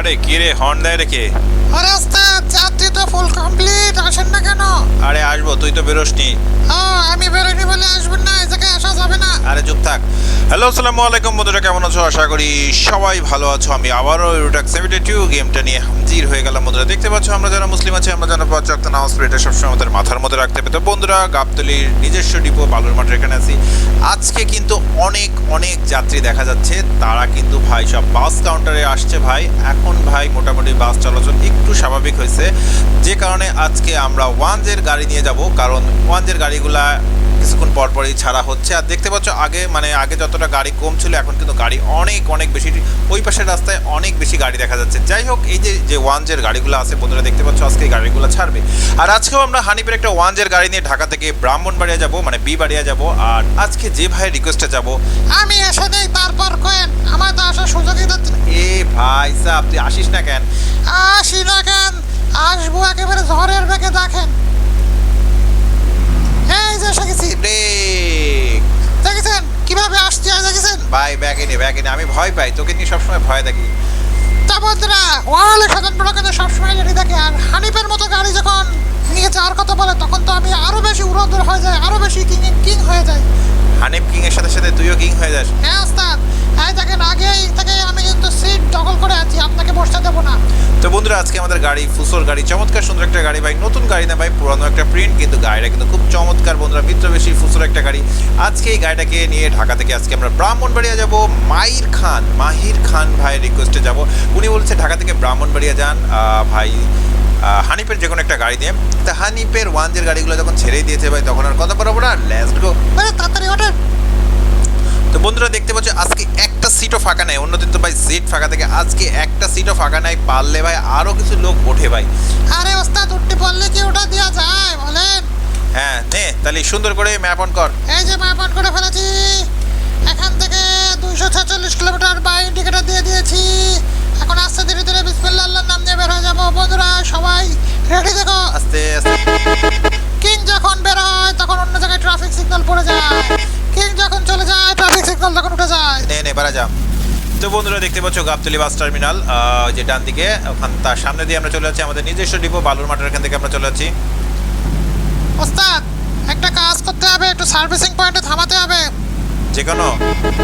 আরে কি রে হর্ন দেয় রেখে আরে ওস্তাদ ফুল কমপ্লিট আসেন না কেন? আরে আসব তুই তো বেরোসনি। ও আমি বেরোয়নি বলে আসবেন না এই জায়গায় আসা যাবে না। আরে চুপ থাক। হ্যালো আসসালামু আলাইকুম বন্ধুরা কেমন আছো? আশা করি সবাই ভালো আছো। আমি আবারও ইউটাক সেভেন্টি টু গেমটা নিয়ে হাজির হয়ে গেলাম বন্ধুরা। দেখতে পাচ্ছ আমরা যারা মুসলিম আছি আমরা যারা পাঁচ রক্ত নামাজ পড়ি এটা সবসময় আমাদের মাথার মধ্যে রাখতে হবে। তো বন্ধুরা গাবতলির নিজস্ব ডিপো বালুর মাঠের এখানে আছি। আজকে কিন্তু অনেক অনেক যাত্রী দেখা যাচ্ছে। তারা কিন্তু ভাই সব বাস কাউন্টারে আসছে ভাই। এখন ভাই মোটামুটি বাস চলাচল একটু স্বাভাবিক হয়েছে। যে কারণে আজকে আমরা ওয়ানজের গাড়ি নিয়ে যাব, কারণ ওয়ানজের গাড়িগুলা কিছুক্ষণ পর পরই ছাড়া হচ্ছে। আর দেখতে পাচ্ছ, আগে মানে আগে যতটা গাড়ি কম ছিল, এখন কিন্তু গাড়ি অনেক অনেক বেশি। ওই পাশের রাস্তায় অনেক বেশি গাড়ি দেখা যাচ্ছে। যাই হোক, এই যে যে ওয়ানজের গাড়িগুলো আছে, বন্ধুরা দেখতে পাচ্ছ, আজকে এই গাড়িগুলো ছাড়বে। আর আজকেও আমরা হানিপের একটা ওয়ানজের গাড়ি নিয়ে ঢাকা থেকে ব্রাহ্মণবাড়িয়া যাব মানে বি বাড়িয়া যাব। আর আজকে যে ভাইয়ের রিকোয়েস্টে যাব, আমি এসে নেই তারপর কেন আমার তো আসার সুযোগই দিচ্ছে। এ ভাই সাহ তুই আসিস না কেন? আসি না কেন। আসব একেবারে ঝড়ের বেগে দেখেন। এই যে এসে গেছি ব্রেক। দেখেছেন? কীভাবে আসছি আর দেখেছেন? ভাই ব্যাগে নে ব্যাগে নে আমি ভয় পাই। তোকে নিয়ে সবসময় ভয় দেখি তা বন্ধুরা ওয়ালে সাধারণ বড় সবসময় রেডি থাকে আর হানিফের মতো গাড়ি যখন নিয়ে যাওয়ার কথা বলে তখন তো আমি আরও বেশি উড়োদূর হয়ে যায় আরও বেশি কিং কিং হয়ে যায় হানিফ কিং এর সাথে সাথে তুইও কিং হয়ে যাস। হ্যাঁ ওস্তাদ। এই দেখেন আগেই থেকে আমি কিন্তু সিট দখল করে আছি আপনাকে বসতে দেবো না। তো বন্ধুরা আজকে আমাদের গাড়ি ফুসোর গাড়ি চমৎকার সুন্দর একটা গাড়ি ভাই নতুন গাড়ি না ভাই পুরানো একটা প্রিন্ট কিন্তু গাড়িটা কিন্তু খুব চমৎকার বন্ধুরা মিত্র বেশি ফুসোর একটা গাড়ি। আজকে এই গাড়িটাকে নিয়ে ঢাকা থেকে আজকে আমরা ব্রাহ্মণবাড়িয়া যাব মাহির খান মাহির খান ভাইয়ের রিকোয়েস্টে যাব। উনি বলছে ঢাকা থেকে ব্রাহ্মণবাড়িয়া যান ভাই হানিফের যে কোনো একটা গাড়ি দিয়ে। তা হানিফের ওয়ানজের গাড়িগুলো যখন ছেড়েই দিয়েছে ভাই তখন আর কথা বলব না লেটস গো তাড়াতাড়ি ওঠেন। তো বন্ধুরা দেখতে পাচ্ছ আজকে একটা সিটও ফাঁকা নেই। অন্যদিন তো ভাই সিট ফাঁকা থেকে। আজকে একটা সিটও ফাঁকা নাই। পারলে ভাই আরও কিছু লোক ওঠে ভাই। আরে ওস্তাদ উঠতে পারলে কি ওটা দেওয়া যায়? বলেন। হ্যাঁ নে তাহলে সুন্দর করে ম্যাপ অন কর। এই যে ম্যাপ অন করে ফেলেছি। এখান থেকে দুইশো ছেচল্লিশ কিলোমিটার বা ইন্ডিকেটার দিয়ে দিয়েছি। এখন আস্তে ধীরে ধীরে বিসমিল্লা আল্লাহর নাম নিয়ে বের হয়ে যাব। বন্ধুরা সবাই রেডি দেখো। আস্তে আস্তে। যখন বের হয় তখন অন্য জায়গায় ট্রাফিক সিগন্যাল পড়ে যায়। কিং যখন চলে যায় ট্রাফিক সিগন্যাল তখন উঠে যায়। নে নে বাড়া যা তো বন্ধুরা দেখতে পাচ্ছ গাবতলি বাস টার্মিনাল যে ডান দিকে ওখান তার সামনে দিয়ে আমরা চলে যাচ্ছি আমাদের নিজস্ব ডিপো বালুর মাঠের এখান থেকে আমরা চলে যাচ্ছি। ওস্তাদ একটা কাজ করতে হবে একটু সার্ভিসিং পয়েন্টে থামাতে হবে। যে কোনো?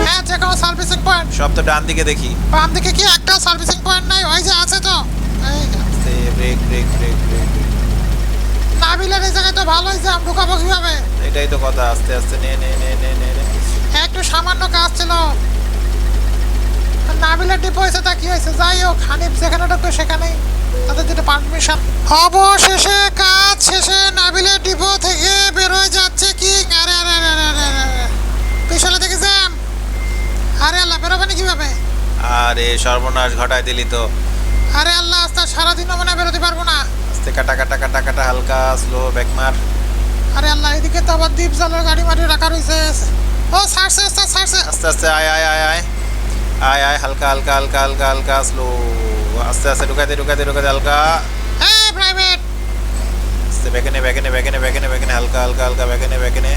হ্যাঁ যে কোনো সার্ভিসিং পয়েন্ট সব তো ডান দিকে দেখি। বাম দিকে কি একটা সার্ভিসিং পয়েন্ট নাই? ওই যে আছে তো এই যে। আস্তে ব্রেক ব্রেক ব্রেক ব্রেক নাবিলের এই জায়গায় তো ভালো হয়েছে আমি ঢুকাবো কীভাবে? এটাই তো কথা আস্তে আস্তে নে নে নে নে নে। একটু সামান্য কাজ ছিল। নাবিলের ডিপো হয়েছে তা কি হয়েছে? যাই হোক হানিফ যেখানে ঢুকবে সেখানেই। তাদের যেটা পারমিশন অবশেষে কাজ শেষে নাবিলের ডিপো থেকে বেরোয় যাচ্ছে কি আরে আরে আরে আরে আরে। পিছনে দেখে জ্যাম আরে আল্লাহ বেরোবে না কীভাবে? আরে সর্বনাশ ঘটায় দিলি তো। আরে আল্লাহ আস্তে সারাদিনও মনে বেরোতে পারব না। আস্তে কাটা কাটা কাটা কাটা হালকা স্লো ব্যাক মার আরে আল্লাহ এদিকে তো আবার দ্বীপ জলের গাড়ি মারি রাখা রয়েছে ও ছাড়ছে ওস্তাদ ছাড়ছে আস্তে আস্তে আয় আয় আয় আয় আয় আয় হালকা হালকা হালকা হালকা হালকা স্লো আস্তে আস্তে ঢুকাতে ঢুকাতে ঢুকাতে হালকা এই প্রাইভেট আস্তে বেকেনে বেকেনে বেকেনে বেকেনে বেকেনে হালকা হালকা হালকা বেকেনে বেকেনে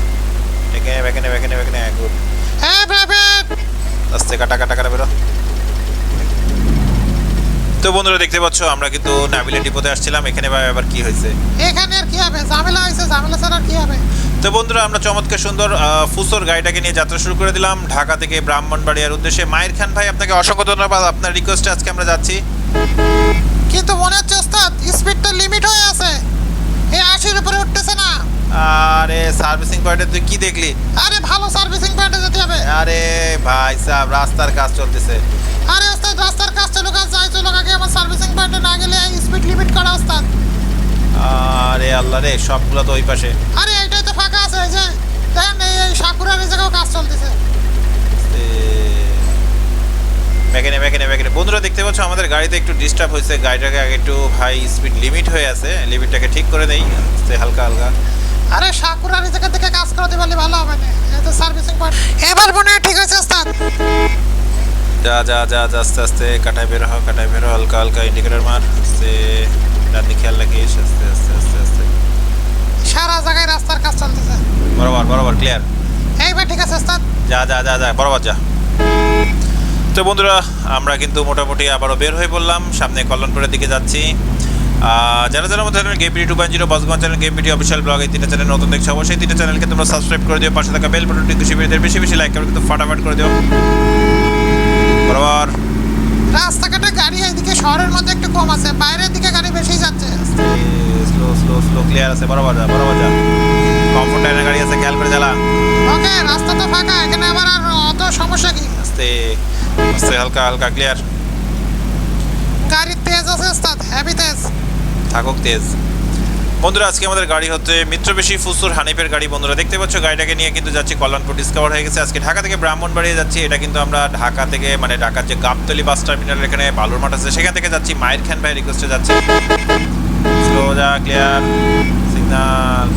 বেকেনে বেকেনে বেকেনে বেকেনে গুড এই প্রাইভেট আস্তে কাটা কাটা কাটা বেরো তো বন্ধুরা দেখতে পাচ্ছ আমরা কিন্তু নাবিলের ডিপোতে আসছিলাম এখানে ভাই আবার কি হয়েছে? এখানে আর কি হবে? ঝামেলা হয়েছে ঝামেলা ছাড়া আর কি হবে? তো বন্ধুরা আমরা চমৎকার সুন্দর ফুসোর গাড়িটাকে নিয়ে যাত্রা শুরু করে দিলাম ঢাকা থেকে ব্রাহ্মণবাড়িয়ার উদ্দেশ্যে। মায়ের খান ভাই আপনাকে অসংখ্য ধন্যবাদ আপনার রিকোয়েস্টে আজকে আমরা যাচ্ছি। কিন্তু মনে হচ্ছে ওস্তাদ স্পিডটা লিমিট হয়ে আছে। এই আশির উপরে উঠতেছে না। আরে সার্ভিসিং পয়েন্টে তুই কি দেখলি? আরে ভালো সার্ভিসিং পয়েন্টে যেতে হবে। আরে ভাই সাহেব রাস্তার কাজ চলতেছে। আরে ওস্তাদ রাস্তার সার্ভিসিং পয়েন্টে না গেলে স্পিড লিমিট করা ওস্তাদ আরে আল্লাহ রে সবগুলো তো ওই পাশে। আরে এইটাই তো ফাঁকা আছে এই যে দেখেন এই এই সাকুরার জায়গাও কাজ চলতেছে। ব্যাকেনে ব্যাকেনে ব্যাকেনে বন্ধুরা দেখতে পাচ্ছ আমাদের গাড়িতে একটু ডিস্টার্ব হয়েছে। গাড়িটাকে আগে একটু হাই স্পিড লিমিট হয়ে আছে। লিমিটটাকে ঠিক করে দেই হালকা হালকা। আরে সাকুরার জায়গা থেকে কাজ করাতে পারলে ভালো হবে না তো সার্ভিসিং পয়েন্ট এবার মনে হয় ঠিক আছে ওস্তাদ। যা যা যা যা আস্তে আস্তে কাটায় বের হও কাটায় বের হও হালকা হালকা ইন্ডিকেটর মার আস্তে ডান খেয়াল রাখিস আস্তে আস্তে আস্তে আস্তে। সারা জায়গায় রাস্তার কাজ চলতেছে। বরাবর বরাবর ক্লিয়ার এইবার ঠিক আছে ওস্তাদ। যা যা যা যা বরাবর যা। তো বন্ধুরা আমরা কিন্তু মোটামুটি আবারও বের হয়ে পড়লাম সামনে কল্যাণপুরের দিকে যাচ্ছি। যারা যারা আমাদের PD two point zero বসগঞ্জ channel game PD official blog এই তিনটা চ্যানেল নতুন দেখছ অবশ্যই তিনটা চ্যানেলকে তোমরা সাবস্ক্রাইব করে দিও পাশে থাকা বেল বাটনটি খুশি বেশি বেশি লাইক করে কিন্তু ফাটাফাট করে দিও। বরাবর। রাস্তাঘাটে গাড়ি এইদিকে শহরের মধ্যে একটু কম আছে বাইরের দিকে গাড়ি বেশি যাচ্ছে। স্লো স্লো স্লো ক্লিয়ার আছে বরাবর যা বরাবর যা। কমফোর্ট লাইনের গাড়ি আছে খেয়াল করে চালা। ওকে রাস্তা তো ফাঁকা এখানে আবার আর অত সমস্যা কি? আস্তে আস্তে হালকা হালকা ক্লিয়ার গাড়ির তেজ আছে ওস্তাদ হেভি তেজ। থাকুক তেজ। বন্ধুরা, আজকে আমাদের গাড়ি হচ্ছে মিত্রবেশী ফুসুর হানিফের গাড়ি। বন্ধুরা, দেখতে পাচ্ছ, গাড়িটাকে নিয়ে কিন্তু যাচ্ছি কল্যাণপুর ডিসকভার হয়ে গেছে। আজকে ঢাকা থেকে ব্রাহ্মণবাড়িয়া যাচ্ছি। এটা কিন্তু আমরা ঢাকা থেকে মানে ঢাকার যে গাবতলি বাস টার্মিনাল এখানে বালুর মাঠ আছে, সেখান থেকে যাচ্ছি। মায়ের খান ভাই রিকোয়েস্টে যাচ্ছি। সিগনাল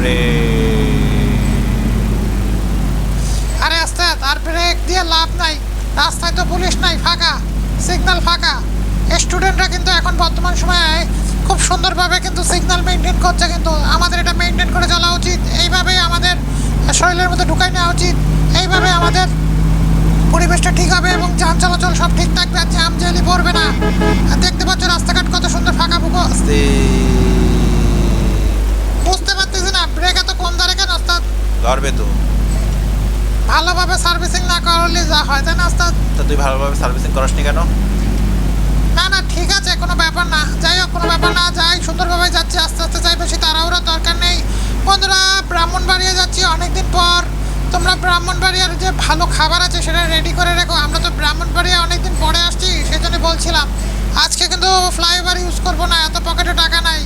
আরে ওস্তাদ আর ব্রেক দিয়ে লাভ নাই। রাস্তায় তো পুলিশ নাই, ফাঁকা। সিগন্যাল ফাঁকা। স্টুডেন্টরা কিন্তু এখন বর্তমান সময়ে খুব সুন্দরভাবে কিন্তু সিগন্যাল মেনটেন করছে কিন্তু আমাদের এটা মেনটেন করে চলা উচিত। এইভাবেই আমাদের শরীরের মধ্যে ঢুকাই নেওয়া উচিত। এইভাবে আমাদের পরিবেশটা ঠিক হবে এবং যান চলাচল সব ঠিক থাকবে। আর জ্যাম জেলি পড়বে না। আর দেখতে পাচ্ছ রাস্তাঘাট কত সুন্দর ফাঁকা ফুকো। বুঝতে পারতেছি না ব্রেক এত কম ধরে কেন ওস্তাদ? ধরবে তো। ভালোভাবে সার্ভিসিং না করলে যা হয় তাই না ওস্তাদ? তা তুই ভালোভাবে সার্ভিসিং করাসনি কেন? না, ঠিক আছে, কোনো ব্যাপার না। যাই হোক, কোনো ব্যাপার না, যাই, সুন্দরভাবে যাচ্ছি, আস্তে আস্তে যাই, বেশি তাড়াহুড়ো দরকার নেই। বন্ধুরা, ব্রাহ্মণবাড়িয়া যাচ্ছি অনেকদিন পর। তোমরা ব্রাহ্মণবাড়িয়ার যে ভালো খাবার আছে সেটা রেডি করে রেখো। আমরা তো ব্রাহ্মণবাড়িয়া অনেকদিন পরে আসছি সেই জন্য বলছিলাম। আজকে কিন্তু ফ্লাইওভার ইউজ করব না, এত পকেটে টাকা নাই।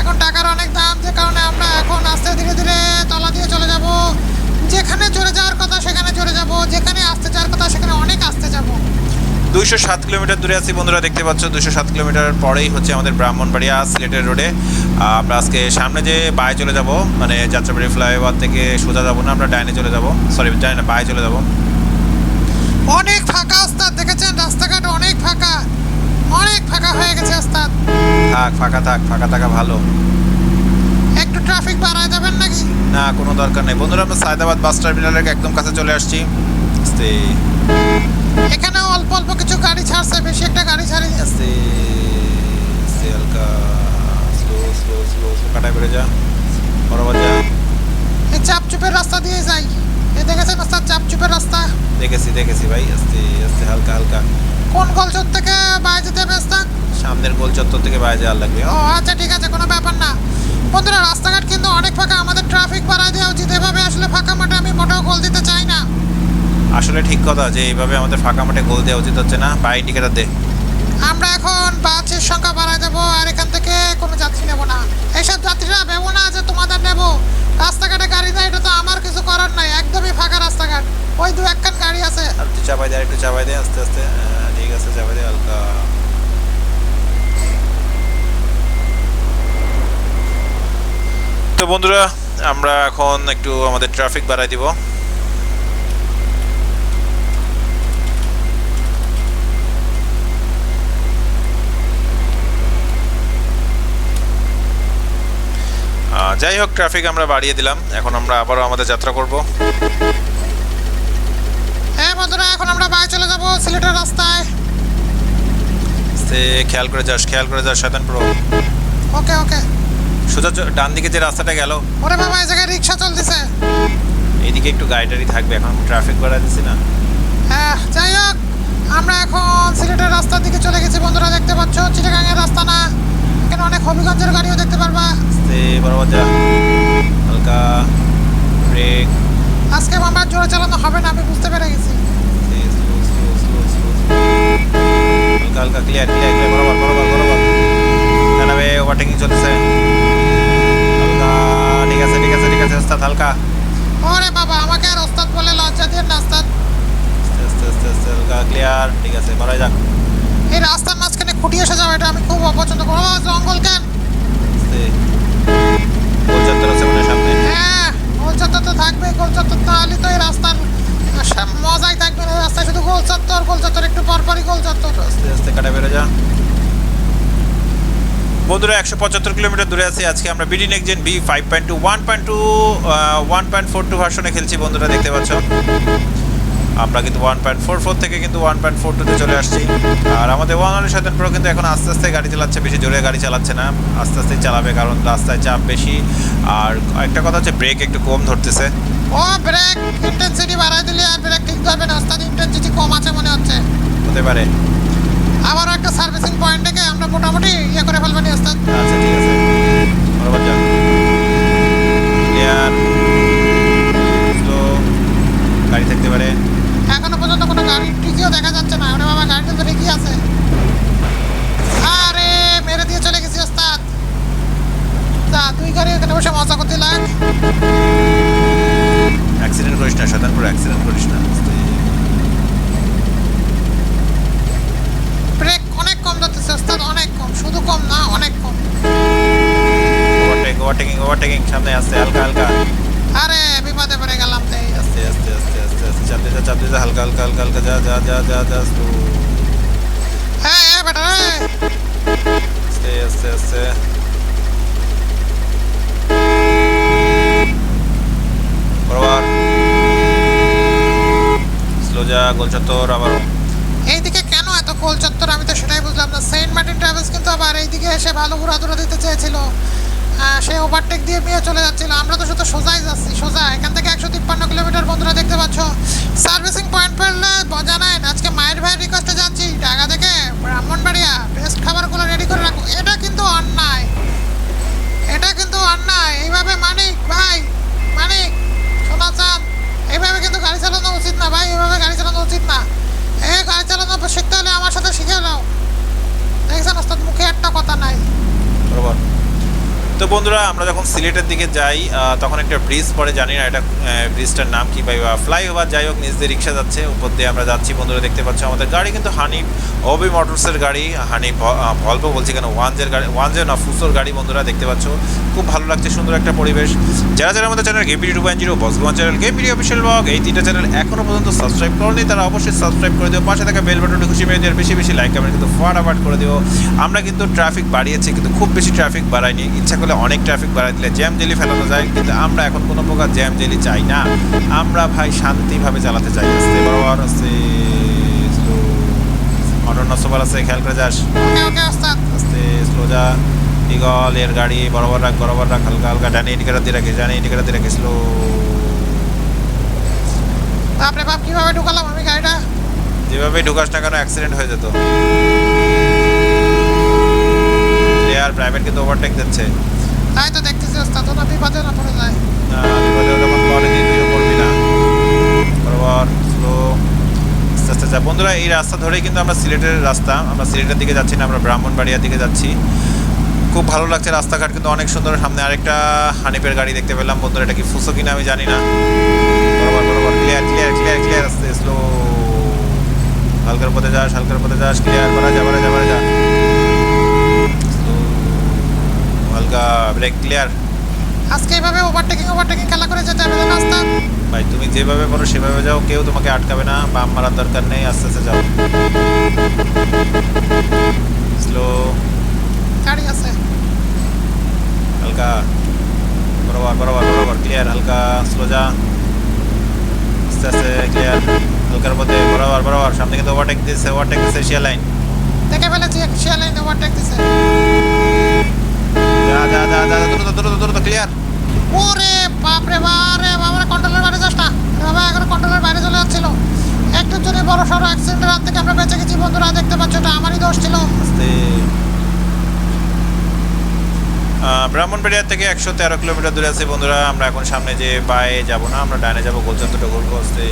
এখন টাকার অনেক দাম, যে কারণে আমরা এখন আস্তে ধীরে ধীরে তলা দিয়ে চলে যাব। যেখানে চলে যাওয়ার কথা, সেখানে চলে যাব। যেখানে আসতে যাওয়ার কথা, সেখানে অনেক আসতে যাব। দুইশো সাত কিলোমিটার দূরে আছি বন্ধুরা দেখতে পাচ্ছ। দুইশো সাত কিলোমিটার পরেই হচ্ছে আমাদের ব্রাহ্মণবাড়িয়া সিলেটের রোডে। আমরা আজকে সামনে যে বায়ে চলে যাব মানে যাত্রাবাড়ি ফ্লাইওভার থেকে সোজা যাব না আমরা ডাইনে চলে যাব। সরি ডাইনে বায়ে চলে যাব। অনেক ফাঁকা ওস্তাদ দেখেছেন? রাস্তাঘাট অনেক ফাঁকা। অনেক ফাঁকা হয়ে গেছে ওস্তাদ থাক ফাঁকা থাক ফাঁকা থাকা ভালো। একটু ট্রাফিক বাড়ায় যাবেন নাকি? না কোনো দরকার নেই। বন্ধুরা আমরা সায়দাবাদ বাস টার্মিনালের একদম কাছে চলে আসছি। আস্তে এখানে অল্প অল্প কিছু গাড়ি ছাড়ছে বেশি একটা গাড়ি ছাড়ি আস্তে হালকা স্লো স্লো স্লো স্লো কাটায় বেড়ে যা বরাবর যা। এই চাপচুপের রাস্তা দিয়ে যাই। এ দেখেছেন ওস্তাদ চাপচুপের রাস্তা? দেখেছি দেখেছি ভাই আস্তে আস্তে হালকা হালকা। কোন গলচর থেকে বাইরে যেতে হবে সামনের গোল চত্বর থেকে বাইরে যাওয়ার লাগবে। ও আচ্ছা ঠিক আছে কোনো ব্যাপার না। বন্ধুরা রাস্তাঘাট কিন্তু অনেক ফাঁকা আমাদের ট্রাফিক বাড়ায় দেওয়া উচিত। এভাবে আসলে ফাঁকা মাঠে আমি মোটেও গোল দিতে চাই না। আসলে ঠিক কথা যে এইভাবে আমাদের ফাঁকা মাঠে গোল দেওয়া উচিত হচ্ছে না। বা ইন্ডিকেটার দে। আমরা এখন বাসের সংখ্যা বাড়ায় দেবো আর এখান থেকে কোনো যাত্রী নেব না। এইসব যাত্রীরা ভেবো না যে তোমাদের নেব। রাস্তাঘাটে গাড়ি নেই এটা তো আমার কিছু করার নাই। একদমই ফাঁকা রাস্তাঘাট। ওই দু একখান গাড়ি আছে। একটু চাপাই দে একটু চাপাই দে আস্তে আস্তে। ঠিক আছে চাপাই দে হালকা। তো বন্ধুরা আমরা এখন একটু আমাদের ট্রাফিক বাড়াই দিব। যাই হোক ট্রাফিক আমরা বাড়িয়ে দিলাম। এখন আমরা আবারও আমাদের যাত্রা করব। হ্যাঁ বন্ধুরা এখন আমরা বাইরে চলে যাব সিলেটের রাস্তায়। সে খেয়াল করে যাস খেয়াল করে যাস শয়তান প্রো ওকে ওকে। সোজা ডান দিকে যে রাস্তাটা গেল। ওরে বাবা এই জায়গায় রিক্সা চলতেছে। এইদিকে একটু গাড়ি থাকবে এখন ট্রাফিক বাড়া দিচ্ছি না। হ্যাঁ যাই হোক আমরা এখন সিলেটের রাস্তার দিকে চলে গেছি। বন্ধুরা দেখতে পাচ্ছ চিটাগাঙের রাস্তা না। এখানে অনেক হবিগঞ্জের গাড়িও দেখতে পারবা। বরাবর যা হালকা ব্রেক আজকে আমার জোরে চালানো হবে না আমি বুঝতে পেরে গেছি। হালকা হালকা ক্লিয়ার ক্লিয়ার ক্লিয়ার বরাবর বরাবর বরাবর। জানাবে ওভারটেকিং চলতেছে। হালকা ঠিক আছে ঠিক আছে ঠিক আছে ওস্তাদ হালকা। ওরে বাবা আমাকে আর ওস্তাদ বলে লজ্জা দিয়ে না ওস্তাদ। হালকা ক্লিয়ার ঠিক আছে বড়াই যাক। এই রাস্তার মাঝখানে খুঁটি এসে যাবে এটা আমি খুব অপছন্দ করব জঙ্গল কেন? গোলচত্বর আছে মনে সামনে। হ্যাঁ গোলচত্বর তো থাকবে গোলচত্বর তাহলে তো এই রাস্তার মজাই থাকবে না রাস্তায় শুধু গোলচত্বর গোলচত্বর একটু পরপরই গোলচত্বর। আস্তে আস্তে কাটা বেরো যা। বন্ধুরা একশো পঁচাত্তর কিলোমিটার দূরে আছি। আজকে আমরা BD next B five point two one point two one point four two ভার্সনে খেলছি বন্ধুরা দেখতে পাচ্ছ। আমরা কিন্তু ওয়ান পয়েন্ট ফোর ফোর থেকে কিন্তু ওয়ান পয়েন্ট ফোর টুতে চলে আসছি। আর আমাদের ওয়ান হান্ড্রেড সাতেন প্রো কিন্তু এখন আস্তে আস্তে গাড়ি চালাচ্ছে বেশি জোরে গাড়ি চালাচ্ছে না আস্তে আস্তে চালাবে কারণ রাস্তায় চাপ বেশি। আর একটা কথা হচ্ছে ব্রেক একটু কম ধরতেছে। ও ব্রেক ইন্টেন্সিটি বাড়াই দিলে আর ব্রেক ঠিক ধরবে না ওস্তাদ ইন্টেন্সিটি কম আছে মনে হচ্ছে। হতে পারে। আবারও একটা সার্ভিসিং পয়েন্ট থেকে আমরা মোটামুটি ইয়ে করে ফেলব নি ওস্তাদ। আচ্ছা ঠিক আছে। বরাবর যান ক্লিয়ার স্লো গাড়ি থাকতে পারে এখনও পর্যন্ত কোনো গাড়ি টিকিও দেখা যাচ্ছে না আস্তে বরাবর। স্লো যা, গোল চত্বর আবারও এইদিকে কেন এত গোল চত্বর? আমি তো সেটাই বুঝলাম না। সেন্ট মার্টিন ট্রাভেলস কিন্তু আবার এইদিকে এসে ভালো ঘোরাধুরা দিতে চেয়েছিল। সে ওভারটেক দিয়ে নিয়ে চলে যাচ্ছিল। আমরা তো শুধু সোজাই যাচ্ছি, সোজা। এখান থেকে একশো তিপ্পান্ন কিলোমিটার বন্ধুরা দেখতে পাচ্ছ। সার্ভিসিং পয়েন্ট পেলে জানায় আজকে মায়ের ভাইয়ের রিকোয়েস্টে যাচ্ছি ঢাকা থেকে ব্রাহ্মণবাড়িয়া বেস্ট খাবারগুলো রেডি করে রাখো। এটা কিন্তু অন্যায়। এটা কিন্তু অন্যায়। এইভাবে মানিক, ভাই, মানিক শোনা চান এইভাবে কিন্তু গাড়ি চালানো উচিত না, ভাই। এইভাবে গাড়ি চালানো উচিত না। এই গাড়ি চালানো শিখতে হলে আমার সাথে শিখে নাও। দেখছেন মুখে একটা কথা নাই। তো বন্ধুরা, আমরা যখন সিলেটের দিকে যাই তখন একটা ব্রিজ পরে জানি না এটা ব্রিজটার নাম কি পাই বা ফ্লাইওভার যাই হোক, নিচ দিয়ে রিক্সা যাচ্ছে, উপর দিয়ে আমরা যাচ্ছি, বন্ধুরা দেখতে পাচ্ছ আমাদের গাড়ি কিন্তু হানি ওবি মোটরসের গাড়ি হানি ভলভো বলছি কেন ওয়ানজের গাড়ি ওয়ানজের না ফুসোর গাড়ি, বন্ধুরা দেখতে পাচ্ছ, খুব ভালো লাগছে, সুন্দর একটা পরিবেশ। যারা যারা আমাদের channel game two point zero বসগোয়ান channel video official blog এই তিনটা চ্যানেল এখনও পর্যন্ত সাবস্ক্রাইব করেনি, তারা অবশ্যই সাবস্ক্রাইব করে দিও। পাশে থাকা বেল বাটনটি খুশি মেরে দেওয়ার বেশি বেশি লাইক কমেন্ট কিন্তু ফটাফট করে দিও। আমরা কিন্তু ট্রাফিক বাড়িয়েছি, কিন্তু খুব বেশি ট্রাফিক বাড়াইনি, ইচ্ছা করলে অনেক ট্রাফিক বাড়াই দিলে জ্যাম জেলি ফেলানো যায় কিন্তু আমরা এখন কোনো প্রকার জ্যাম জেলি চাই না। আমরা ভাই শান্তিভাবে চালাতে চাই। আস্তে বরাবর আস্তে স্লো অন্য সবার আছে খেয়াল করে যাস। আস্তে স্লো যা ইগল এর গাড়ি বরাবর রাখ বরাবর রাখ হালকা হালকা ডানে ইন্ডিকেটার দিয়ে রাখিস ডানে ইন্ডিকেটার দিয়ে রাখিস স্লো বাপরে বাপ কীভাবে ঢুকালাম আমি গাড়িটা? যেভাবে ঢুকাস না কেন অ্যাক্সিডেন্ট হয়ে যেত। আর প্রাইভেট কিন্তু ওভারটেক দিচ্ছে। তাই তো দেখতেছি না। পড়ে আস্তে আস্তে বন্ধুরা, এই রাস্তা ধরেই কিন্তু আমরা সিলেটের রাস্তা, আমরা সিলেটের দিকে যাচ্ছি না, আমরা ব্রাহ্মণবাড়িয়ার দিকে যাচ্ছি। খুব ভালো লাগছে, রাস্তাঘাট কিন্তু অনেক সুন্দর। সামনে আরেকটা হানিপের গাড়ি দেখতে পেলাম। বন্ধুরা, এটা কি ফুসো কিনা আমি জানি না। Clear clear clear clear slow হালকার পথে যাস, হালকার পথে যাস ক্লিয়ার করা যা বাড়া যা বাড়া যা। ব্রেক ক্লিয়ার আজকে এইভাবে ওভারটেকিং ওভারটেকিং খেলা করে যেতে হবে না ভাই তুমি যেভাবে পারো সেভাবে যাও কেউ তোমাকে আটকাবে না বাম মারার দরকার নেই আস্তে আস্তে যাও। স্লো গাড়ি আছে। হালকা। বরাবর বরাবর বরাবর ক্লিয়ার হালকা স্লো যা। আস্তে আস্তে ক্লিয়ার হালকার মধ্যে বরাবর বরাবর সামনে কিন্তু ওভারটেক দিচ্ছে ওভারটেক দিচ্ছে এশিয়া লাইন দেখে ফেলেছি শিয়া লাইন ওভারটেক দিছে। যা যা যা যা দ্রুত দ্রুত দ্রুত ক্লিয়ার ওরে বাপরে বারে বাবারে কন্ট্রোলের বাইরে যাস না। বাবা এখন কন্ট্রোলের বাইরে চলে যাচ্ছিল। একটু জন্য বড় সড়ো অ্যাক্সিডেন্টের হাত থেকে আমরা বেঁচে গেছি বন্ধুরা দেখতে পাচ্ছ এটা আমারই দোষ ছিল। ব্রাহ্মণবাড়িয়া থেকে একশো তেরো কিলোমিটার দূরে আছে বন্ধুরা। আমরা এখন সামনে যে বায়ে যাব না আমরা ডানে যাব ঘুরবো। আস্তে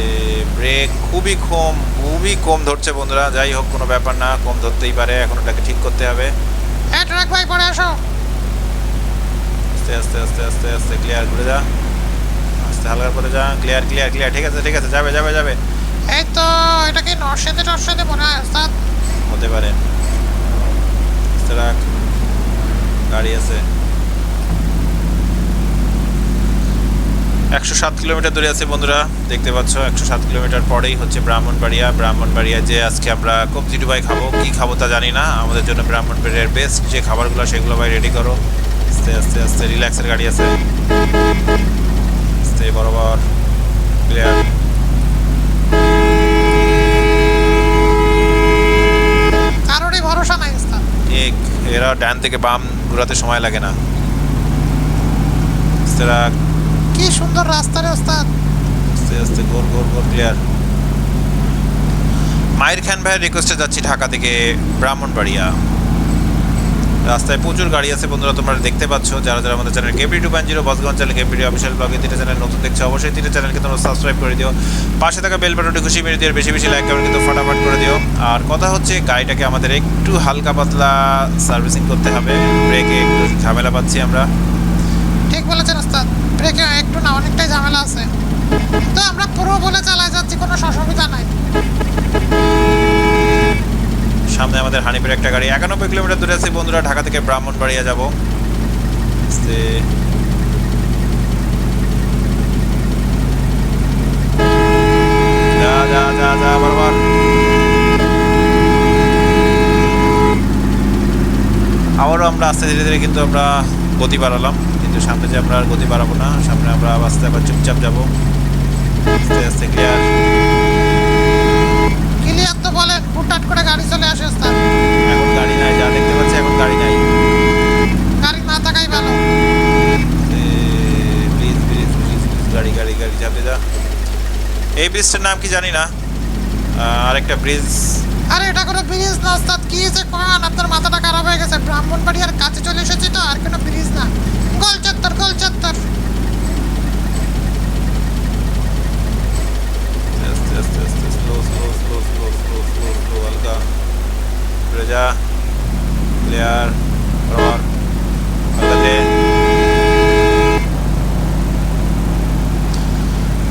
ব্রেক খুবই কম খুবই কম ধরছে বন্ধুরা। যাই হোক কোনো ব্যাপার না কম ধরতেই পারে এখন ওটাকে ঠিক করতে হবে। হ্যাঁ ট্রাক ভাই পরে আসো। আস্তে আস্তে আস্তে আস্তে আস্তে ক্লিয়ার করে যা। আস্তে হালকার করে যা ক্লিয়ার ক্লিয়ার ক্লিয়ার ঠিক আছে ঠিক আছে যাবে যাবে যাবে। এই তো এটা কি নরসেতে টরসেতে মনে হয় ওস্তাদ? হতে পারে। আস্তে রাখ। গাড়ি আছে। একশো সাত কিলোমিটার দূরে আছে বন্ধুরা দেখতে পাচ্ছ একশো সাত কিলোমিটার পরেই হচ্ছে ব্রাহ্মণবাড়িয়া। ব্রাহ্মণবাড়িয়া যে আজকে আমরা কবজি ডুবাই খাব কি খাব তা জানি না। আমাদের জন্য ব্রাহ্মণবাড়িয়ার বেস্ট যে খাবারগুলো সেগুলো ভাই রেডি করো। আস্তে আস্তে আস্তে রিল্যাক্সের গাড়ি আছে। আস্তে বরাবর ক্লিয়ার কারোরই ভরসা নাই এরা ডান থেকে বাম ঘোরাতে সময় লাগে না। আস্তে কি সুন্দর রাস্তা রে ওস্তাদ। আস্তে আস্তে গোর গোল গোল ক্লিয়ার মায়ের খান ভাইয়ের রিকোয়েস্টে যাচ্ছি ঢাকা থেকে ব্রাহ্মণবাড়িয়া। রাস্তায় প্রচুর গাড়ি আছে বন্ধুরা, তোমরা দেখতে পাচ্ছ। যারা যারা আমাদের channel KP two point zero বসগঞ্জ channel KP two official ব্লগে তিনটে চ্যানেল নতুন দেখছ, অবশ্যই তিনটে চ্যানেলকে তোমরা সাবস্ক্রাইব করে দিও। পাশে থাকা বেল বাটনটি খুশি মেরে দিও বেশি বেশি লাইক কমেন্ট কিন্তু ফটাফট করে দিও। আর কথা হচ্ছে, গাড়িটাকে আমাদের একটু হালকা পাতলা সার্ভিসিং করতে হবে। ব্রেকে একটু ঝামেলা পাচ্ছি আমরা। ঠিক বলেছেন ওস্তাদ। ব্রেকে একটু না, অনেকটাই ঝামেলা আছে। তো আমরা পুরো বলে চালাই যাচ্ছি, কোনো অসুবিধা নাই। সামনে আমাদের হানিপের একটা গাড়ি। একানব্বই কিলোমিটার দূরে আছে বন্ধুরা, ঢাকা থেকে ব্রাহ্মণবাড়িয়া যাব। আস্তে। যা যা যা বারবার। আবারও আমরা আস্তে ধীরে ধীরে কিন্তু আমরা গতি বাড়ালাম। কিন্তু সামনে যে আমরা আর গতি বাড়াবো না, সামনে আমরা আস্তে আবার চুপচাপ যাব। আস্তে আস্তে ক্লিয়ার তো হুটহাট করে গাড়ি চলে আসে ওস্তাদ। এখন গাড়ি নাই যা দেখতে পাচ্ছি এখন গাড়ি নাই। গাড়ি না থাকাই ভালো। প্লিজ প্লিজ প্লিজ গাড়ি গাড়ি গাড়ি যাবে যা। এই ব্রিজটার নাম কি জানি না। আরেকটা ব্রিজ আরে এটা কোনো ব্রিজ না ওস্তাদ কি যে কোন আপনার মাথাটা খারাপ হয়ে গেছে। ব্রাহ্মণবাড়িয়ার কাছে চলে এসেছি তো আর কোনো ব্রিজ না। গোল চত্বর গোল চত্বর আস্তে আস্তে আস্তে slow slow slow slow slow যা ক্লিয়ার বরাবর হালকা দে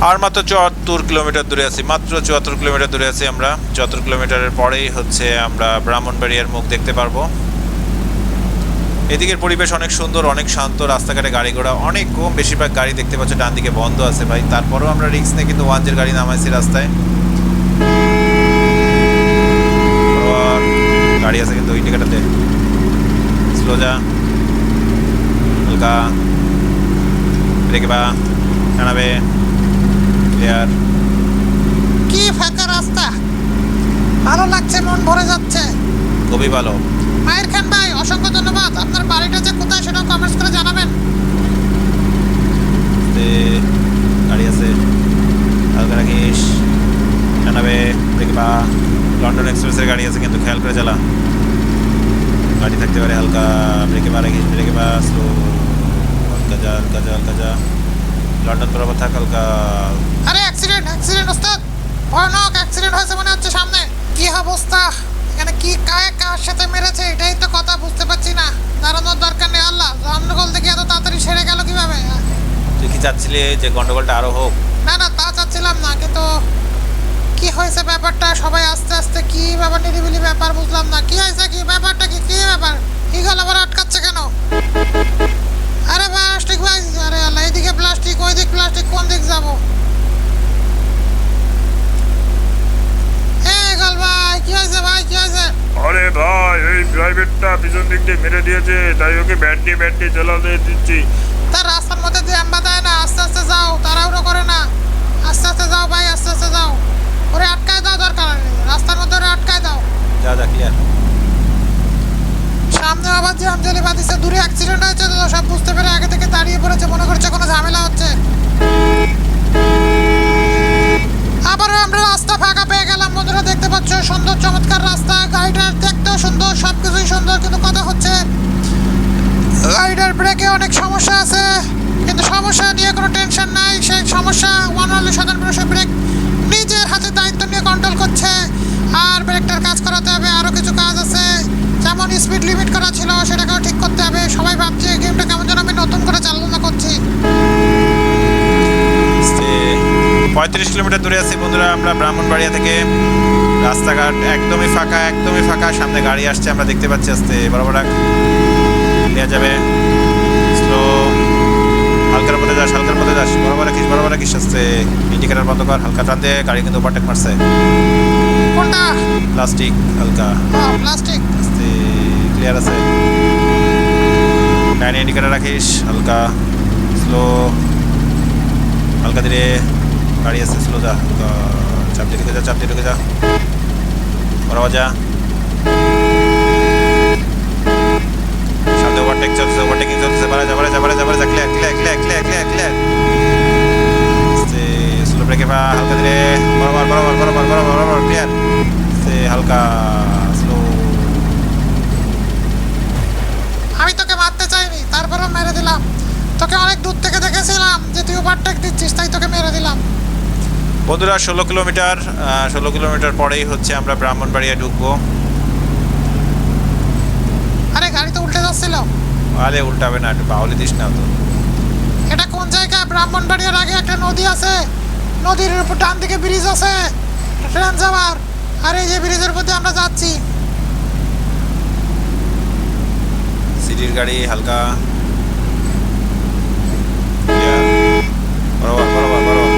আর মাত্র চুয়াত্তর কিলোমিটার দূরে আছি। মাত্র চুয়াত্তর কিলোমিটার দূরে আছি আমরা। চুয়াত্তর কিলোমিটারের পরেই হচ্ছে আমরা ব্রাহ্মণবাড়িয়ার মুখ দেখতে পারব। এদিকের পরিবেশ অনেক সুন্দর, অনেক শান্ত, রাস্তাঘাটে গাড়ি ঘোড়া অনেক কম। বেশিরভাগ গাড়ি দেখতে পাচ্ছ ডান দিকে বন্ধ আছে ভাই। তারপরেও আমরা রিক্স নিয়ে কিন্তু ওয়ানজের গাড়ি নামাইছি রাস্তায়। গাড়ি আছে কিন্তু ইন্ডিকেটারতে স্লো যা হালকা ব্রেকে বা জানাবে ক্লিয়ার কি ফাঁকা রাস্তা? ভালো লাগছে মন ভরে যাচ্ছে। খুবই ভালো। মায়ের খান ভাই অসংখ্য ধন্যবাদ। আপনার বাড়িটা যে কোথায় সেটা কমেন্টস করে জানাবেন। গাড়ি আছে। হালকা রাখিস জানাবে ব্রেকে বা। লন্ডন এক্সপ্রেসের গাড়ি আছে কিন্তু খেয়াল করে চালা। গাড়ি থাকতে পারে হালকা ব্রেকে বা রাখিস ব্রেকে বা স্লো হালকা যা হালকা যা হালকা যা লন্ডন বরাবর থাক হালকা। আরে অ্যাক্সিডেন্ট অ্যাক্সিডেন্ট ওস্তাদ! ভয়ানক অ্যাক্সিডেন্ট হয়েছে মনে হচ্ছে সামনে। কি অবস্থা? এখানে কি কায় কার সাথে মেরেছে? এটাই তো কথা বুঝতে পারছি না। দাঁড়ানোর দরকার নেই আল্লাহ! রামনগর থেকে এত তাড়াতাড়ি সেরে গেল কীভাবে? তুই কি চাচ্ছিলি যে গন্ডগোলটা আরও হোক? না না তা চাচ্ছিলাম না কিন্তু কি হয়েছে ব্যাপারটা? সবাই আস্তে আস্তে কি ব্যাপার নিরিবিলি ব্যাপার বুঝলাম না। কি হয়েছে কি? ব্যাপারটা কি? কি ব্যাপার? কি গেল আবার আটকাচ্ছে কেন? আরে প্লাস্টিক ভাই আরে আল্লাহ এইদিকে প্লাস্টিক ওই দিক প্লাস্টিক কোন দিক যাব? এ গল ভাই কি হয়েছে ভাই? কি হয়েছে? আরে ভাই এই প্রাইভেটটা পিছন দিক দিয়ে মেরে দিয়েছে তাই ওকে ব্যাট দিয়ে ব্যাট দিয়ে চালাতে দিচ্ছি। তার রাস্তার মধ্যে দেয় না আস্তে আস্তে যাও তাড়াহুড়ো করে না। আস্তে আস্তে যাও ভাই আস্তে আস্তে যাও। ওরে আটকায় দাও দরকার রাস্তার মধ্যে ওরে আটকায় দাও। যা যা ক্লিয়ার সামনে আবার যে আমজালি বাদিসে দূরে অ্যাক্সিডেন্ট হয়েছে তো সব বুঝতে পেরে আগে থেকে দাঁড়িয়ে পড়েছে মনে করছে কোনো ঝামেলা হচ্ছে। আবারও আমরা রাস্তা ফাঁকা পেয়ে গেলাম বন্ধুরা দেখতে পাচ্ছ সুন্দর চমৎকার রাস্তা গাড়িটার দেখতেও সুন্দর সব কিছুই সুন্দর কিন্তু কথা হচ্ছে গাড়িটার ব্রেকে অনেক সমস্যা আছে কিন্তু সমস্যা নিয়ে কোনো টেনশন নাই সেই সমস্যা ওয়ান অনলি সাধারণ মানুষের ব্রেক নিজের হাতে দায়িত্ব নিয়ে কন্ট্রোল করছে আর ব্রেকটার কাজ করাতে হবে আরও কিছু কাজ আছে যেমন স্পিড লিমিট করা ছিল সেটাকেও ঠিক করতে হবে সবাই ভাবছে এই গেমটা কেমন যেন আমি নতুন করে চালনা করছি পঁয়ত্রিশ কিলোমিটার দূরে আছি বন্ধুরা আমরা ব্রাহ্মণবাড়িয়া থেকে। রাস্তাঘাট একদমই ফাঁকা একদমই ফাঁকা। সামনে গাড়ি আসছে আমরা দেখতে পাচ্ছি আসতে। বরাবর রাখ দেওয়া যাবে। স্লো হালকার মধ্যে যাস হালকার মধ্যে যাস। বরাবর রাখিস বরাবর রাখিস আসতে। ইন্ডিকেটার বন্ধ কর হালকা টান দিয়ে গাড়ি কিন্তু ওভারটেক মারছে। প্লাস্টিক হালকা। প্লাস্টিক। আস্তে ক্লিয়ার আছে। ডাইনে ইন্ডিকেটার রাখিস হালকা। স্লো হালকা ধীরে। गाड़ी ऐसे स्लो जा तो चाबी लेके जा चाबी लेके जा और आ जा सामने ओवरटेक चल से ओवरटेकिंग चल से बारा जा बारा जा बारा जा बारा जा clear clear clear clear clear clear से स्लो ब्रेक है हल्का धीरे बराबर बराबर बराबर बराबर बराबर क्लियर से हल्का स्लो আমি তোকে মারতে চাইনি তারপরও মেরে দিলাম তোকে অনেক দূর থেকে দেখেছিলাম যে তুই ওভারটেক দিচ্ছিস তাই তোকে মেরে দিলাম বন্ধুরা ষোলো কিলোমিটার ষোলো কিলোমিটার পরেই হচ্ছে আমরা ব্রাহ্মণবাড়িয়া ঢুকবো। আরে গাড়ি তো উল্টে যাচ্ছিল। আরে উল্টাবে না একটু বাউলি দিস না তো। এটা কোন জায়গা ব্রাহ্মণবাড়িয়ার আগে একটা নদী আছে। নদীর উপর ডান দিকে ব্রিজ আছে। ট্রেন যাওয়ার। আর এই যে ব্রিজের মধ্যে আমরা যাচ্ছি। সিটির গাড়ি হালকা Clear. বরাবর বরাবর বরাবর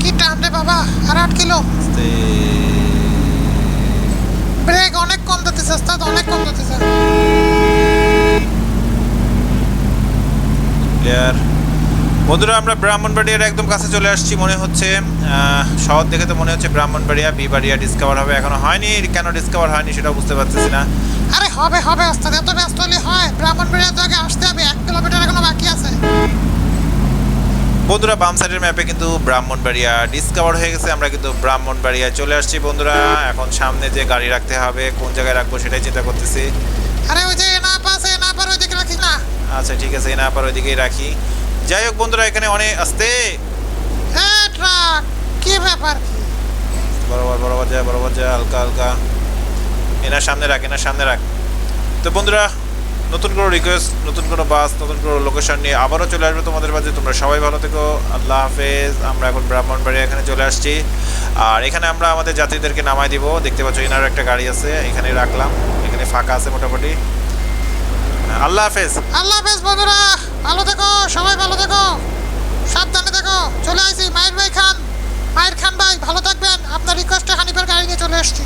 কি টান রে বাবা আর আট কিলো আস্তে। ব্রেক অনেক কম দিতেছে ওস্তাদ অনেক কম দিতেছে ক্লিয়ার বন্ধুরা আমরা ব্রাহ্মণবাড়িয়ার একদম কাছে চলে আসছি। মনে হচ্ছে শহর দেখে তো মনে হচ্ছে ব্রাহ্মণবাড়িয়া বিবাড়িয়া ডিসকভার হবে। এখনও হয়নি। কেন ডিসকভার হয়নি সেটা বুঝতে পারতেছি না। আরে হবে হবে ওস্তাদ এত ব্যস্ত হলে হয়। ব্রাহ্মণবাড়িয়া তো আগে আসতে হবে। এক কিলোমিটার এখনও বাকি আছে। বন্ধুরা বাম সাইডের ম্যাপে কিন্তু ব্রাহ্মণবাড়িয়া ডিসকভার হয়ে গেছে। আমরা কিন্তু ব্রাহ্মণবাড়িয়া চলে আসছি বন্ধুরা। এখন সামনে যে গাড়ি রাখতে হবে কোন জায়গায় রাখব সেটাই চিন্তা করতেছি। আরে ওই যে না এ না পার ওই দিকে রাখিস না। আচ্ছা ঠিক আছে না পার ওইদিকেই রাখি। যাই হোক বন্ধুরা এখানে অনেক আসতে। এ ট্রাক কি ব্যাপার বরাবর বরাবর যায় বরাবর যায় হালকা হালকা। এনার সামনে রাখ এনার সামনে রাখ। তো বন্ধুরা নতুন কোনো রিকোয়েস্ট নতুন কোনো বাস নতুন কোনো লোকেশন নিয়ে আবারও চলে আসবে তোমাদের মাঝে। তোমরা সবাই ভালো থেকো আল্লাহ হাফেজ। আমরা এখন ব্রাহ্মণবাড়ি এখানে চলে আসছি। আর এখানে আমরা আমাদের যাত্রীদেরকে নামাই দিব। দেখতে পাচ্ছ এনার একটা গাড়ি আছে এখানে রাখলাম। এখানে ফাঁকা আছে মোটামুটি। আল্লাহ হাফেজ। আল্লাহ হাফেজ বন্ধুরা, ভালো থেকো, সবাই ভালো থেকো। সাবধানে থেকো। চলে আসি মায়ের ভাই খান। মায়ের খান ভাই, ভালো থাকবেন। আপনার রিকোয়েস্টে হানিফের গাড়ি নিয়ে চলে এসেছি